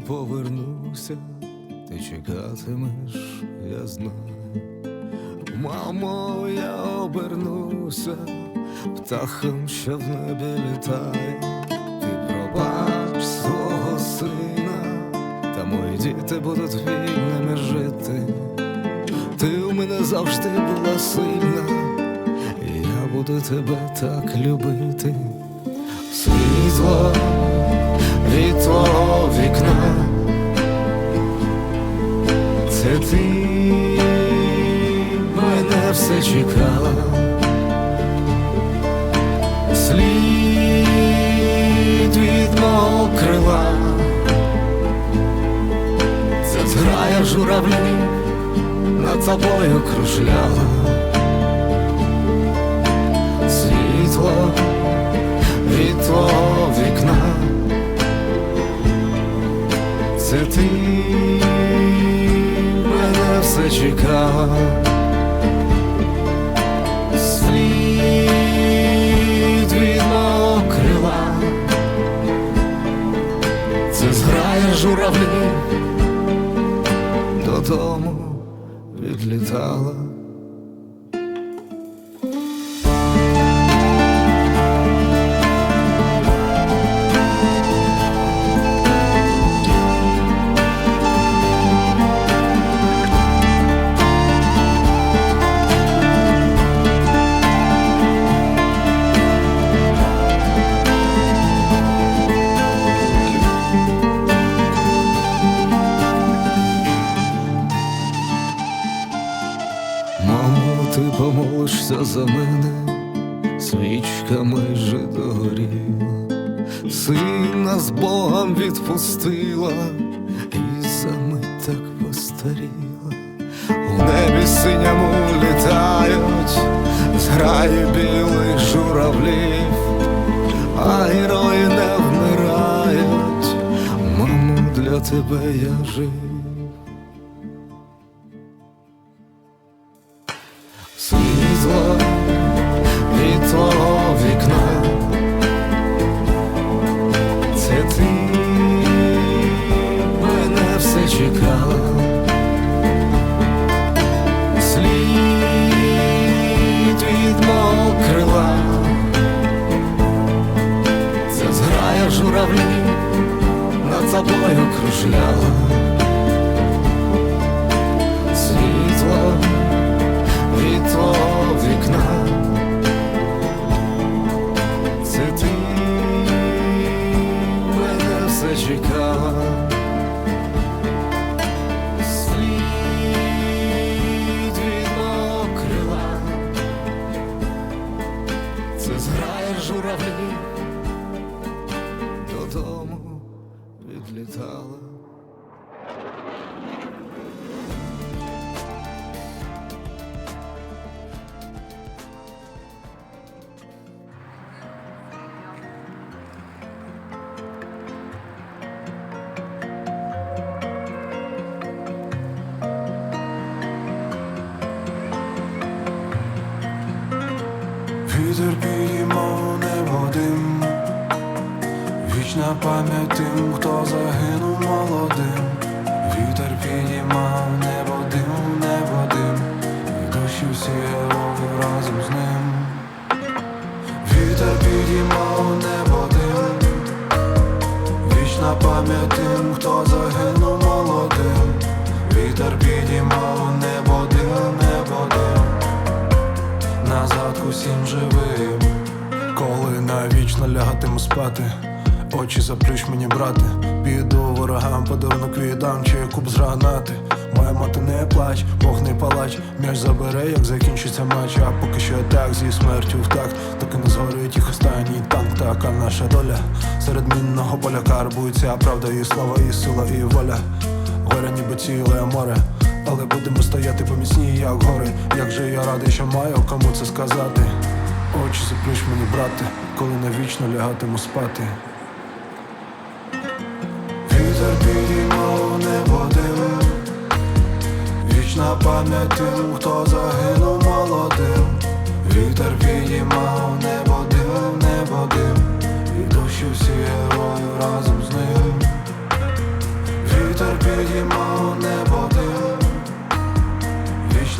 повернуся, ти чекатимеш, я знаю. Мамо, я обернуся, птахом, що в небі літає, ти пробач свого сина, та мої діти будуть вільними жити. Ти у мене завжди була сильна, і я буду тебе так любити. Світло ти мене все чекала. Слід від мого крила. Це зграя журавлів над тобою кружляла. Світло від твого вікна. Це ти все. Слід крила. Це зграя журавлів додому відлітала. Сина з Богом відпустила, і мить так постаріла. У небі синьому літають, зграї білих журавлів, а герої не вмирають. Мамо, для тебе я жив. Зграє журавлі додому відлітала. Вітер підіймав небо вічна пам'ять тим, хто загинув молодим. Вітер підіймав небо дим, небо дим, і душі всі разом з ним. Вітер підіймав небо вічна пам'ять тим, хто загинув молодим. Вітер підіймав усім живим. Коли навічно лягатиму спати, очі заплющ мені, брате. Піду ворогам, подарунок віддам, чи куб з гранати. Моя мати не плач, Бог не палач, м'яч забере, як закінчиться матч. А поки що так зі смертю в так, доки не згорить їх останній танк, така наша доля. Серед мінного поля карбується правда і слава, і сила, і воля. Горе ніби ціле море, але будемо стояти поміцні, як гори. Як же я радий, що маю кому це сказати. Очі заплющ мені, брате, коли навічно лягатиму спати. Вітер підіймав небо дим, вічна пам'ять тим, хто загинув молодим. Вітер підіймав небо дим, небо дим, і душі всі герої разом з ним. Вітер підіймав небо дим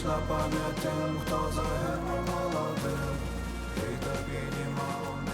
вічна пам'ять тим, хто загинув молодим, і тобі німало.